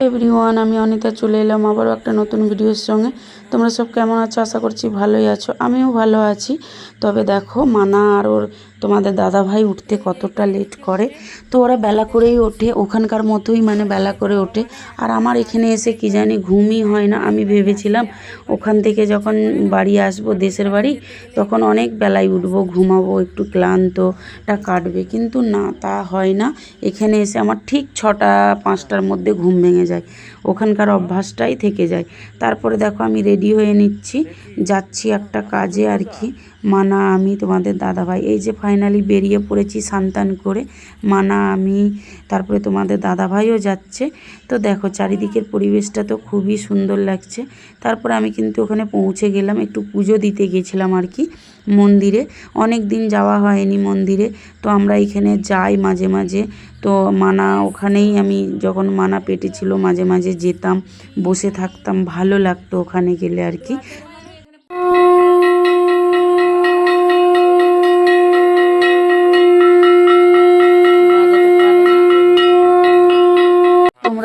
Everyone, আমি অনিতা চলে এলাম আবারও একটা নতুন ভিডিওর সঙ্গে। তোমরা সব কেমন আছো? আশা করছি ভালোই আছো। আমিও ভালো আছি। তবে দেখো, মানা আর ওর তোমাদের দাদা ভাই উঠতে কতটা লেট করে। তো ওরা বেলা করেই ওঠে, ওখানকার মতোই মানে বেলা করে ওঠে। আর আমার এখানে এসে কি জানি ঘুমই হয় না, আমি ভেবেছিলাম ওখান থেকে যখন বাড়ি আসব দেশের বাড়ি, তখন অনেক বেলায় উঠবো, ঘুমাবো, একটু ক্লান্তটা কাটবে। কিন্তু না, তা হয় না। এখানে এসে আমার ঠিক ছটা, পাঁচটার মধ্যে ঘুম ভেঙে যায়। ওখানকার অভ্যাসটাই থেকে যায়। তারপরে দেখো আমি রেডি হয়ে নিচ্ছি। যাচ্ছি একটা কাজে আর কি। মানা, আমি তোমাদের দাদাভাই। এই যে ফাইনালি বেরিয়ে পড়েছি সান্তান করে, মানা, আমি, তারপরে তোমাদের দাদাভাইও যাচ্ছে। তো দেখো চারিদিকের পরিবেশটা তো খুবই সুন্দর লাগছে। তারপরে আমি কিন্তু ওখানে পৌঁছে গেলাম, একটু পুজো দিতে গেছিলাম আর কি মন্দিরে। অনেক দিন যাওয়া হয়নি মন্দিরে। তো আমরা এখানে যাই মাঝে মাঝে। তো মানা ওখানেই আমি যখন মানা পেটে ছিল মাঝে মাঝে যেতাম, বসে থাকতাম, ভালো লাগতো ওখানে গেলে আর কি।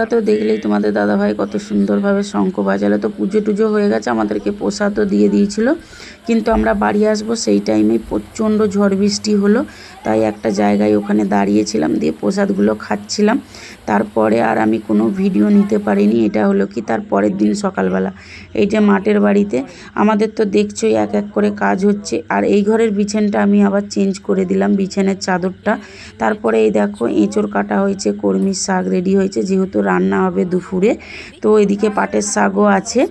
তোমরা তো দেখলেই তোমাদের দাদাভাই কত সুন্দরভাবে শঙ্খ বাজালো। তো পুজো টুজো হয়ে গেছে, আমাদেরকে প্রসাদও দিয়ে দিয়েছিল। কিন্তু আমরা বাড়ি আসব সেই টাইমে প্রচণ্ড ঝড় বৃষ্টি হলো, তাই একটা জায়গায় ওখানে দাঁড়িয়েছিলাম, দিয়ে প্রসাদগুলো খাচ্ছিলাম। তারপরে আর আমি কোনো ভিডিও নিতে পারিনি। এটা হলো কি তার পরের দিন সকালবেলা। এই যে মাঠের বাড়িতে, আমাদের তো দেখছোই এক এক করে কাজ হচ্ছে। আর এই ঘরের বিছানটা আমি আবার চেঞ্জ করে দিলাম, বিছানের চাদরটা। তারপরে এই দেখো, এঁচড় কাটা হয়েছে কর্মীর শাক রেডি হয়েছে। যেহেতু রান্না হবে দুপুরে, তো এদিকে পাটের শাকও আছে।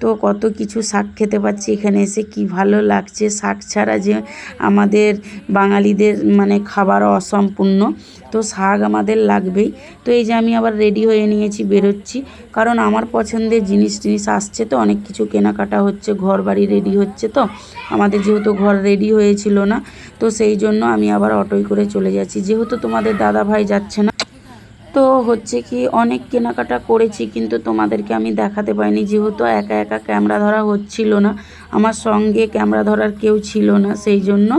তো কত কিছু শাক খেতে পাচ্ছি এখানে এসে, কি ভালো লাগছে। শাক ছাড়া যে আমাদের বাঙালিদের মানে খাবার অসম্পূর্ণ। তো শাক আমাদের লাগবেই। তো এই আমি আবার রেডি হয়ে নিয়েছি, বেরোচ্ছি। কারণ আমার পছন্দের জিনিস টিনিস আসছে তো, অনেক কিছু কেনাকাটা হচ্ছে ঘর বাড়ি রেডি হচ্ছে তো। আমাদের যেহেতু ঘর রেডি হয়েছিল না, তো সেই জন্য আমি আবার অটোয় করে চলে যাচ্ছি। যেহেতু তোমাদের দাদা ভাই যাচ্ছে না, তো হচ্ছে কি অনেক কেনাকাটা করেছি, কিন্তু তোমাদেরকে আমি দেখাতে পারিনি যেহেতু একা একা ক্যামেরা ধরা হচ্ছিল না আমার সঙ্গে ক্যামেরা ধরার কেউ ছিল না, সেই জন্য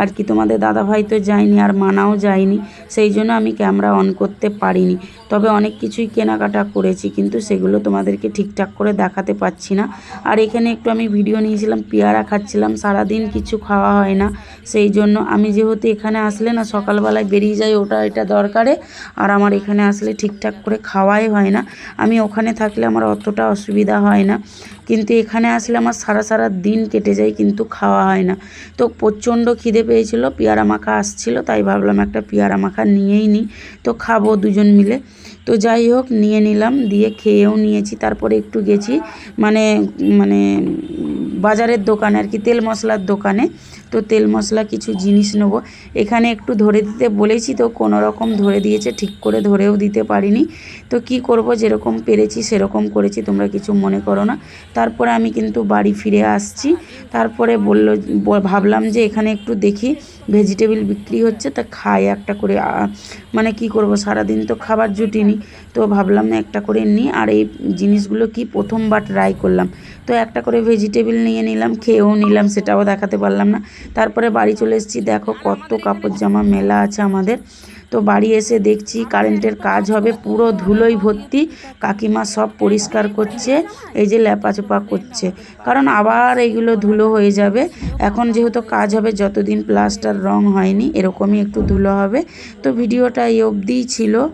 আর কি। তোমাদের দাদাভাই তো যায়নি আর মানাও যায়নি, সেই জন্য আমি ক্যামেরা অন করতে পারিনি। তবে অনেক কিছুই কেনাকাটা করেছি, কিন্তু সেগুলো তোমাদেরকে ঠিকঠাক করে দেখাতে পাচ্ছি না। আর এখানে একটু আমি ভিডিও নিয়েছিলাম, পেয়ারা খাচ্ছিলাম, সারাদিন কিছু খাওয়া হয় না, সেই জন্য আমি যেহেতু এখানে আসলে না, সকালবেলায় বেরিয়ে যাই, ওটা এটা দরকারে। আর আমার এখানে আসলে ঠিকঠাক করে খাওয়াই হয় না, আমি ওখানে থাকলে আমার অতটা অসুবিধা হয় না। কিন্তু এখানে আসলে আমার সারা সারা দিন কেটে যায়, কিন্তু খাওয়া হয় না। তো প্রচণ্ড খিদে পেয়েছিল, পেয়ারা মাখা আসছিল, তাই ভাবলাম একটা পেয়ারা মাখা নিয়েই নিই। তো খাব দুজন মিলে। তো যাই হোক, নিয়ে নিলাম, দিয়ে খেয়েও নিয়েছি। তারপরে একটু গেছি মানে মানে বাজারের দোকানে আর কি, তেল মশলার দোকানে। তো তেল মশলা কিছু জিনিস নেব। এখানে একটু ধরে দিতে বলেছি তো, কোনো রকম ধরে দিয়েছে, ঠিক করে ধরেও দিতে পারিনি। তো কি করব, যেরকম পেরেছি সেরকম করেছি, তোমরা কিছু মনে করো না। তারপরে আমি কিন্তু বাড়ি ফিরে আসছি। তারপরে বলল ভাবলাম যে এখানে একটু দেখি, ভেজিটেবিল বিক্রি হচ্ছে, তা খাই একটা করে। মানে কি করব, সারাদিন তো খাবার জুটিনি তো ভাবলাম একটা করে নিই আর এই জিনিসগুলো কি প্রথমবার ট্রাই করলাম। তো একটা করে ভেজিটেবিল নিয়ে নিলাম, খেয়েও নিলাম, সেটাও দেখাতে পারলাম না। তারপরে বাড়ি চলে এসেছি। দেখো কত কাপড় জামা মেলা আছে আমাদের। তো বাড়ি এসে দেখছি কারেন্টের কাজ হবে, পুরো ধুলোই ভর্তি। কাকিমা সব পরিষ্কার করছে, এই যে ল্যাপাচোপা করছে। কারণ আবার এইগুলো ধুলো হয়ে যাবে। এখন যেহেতু কাজ হবে, যতদিন প্লাস্টার রং হয়নি, এরকমই একটু ধুলো হবে। তো ভিডিওটা এই অবধিই ছিল।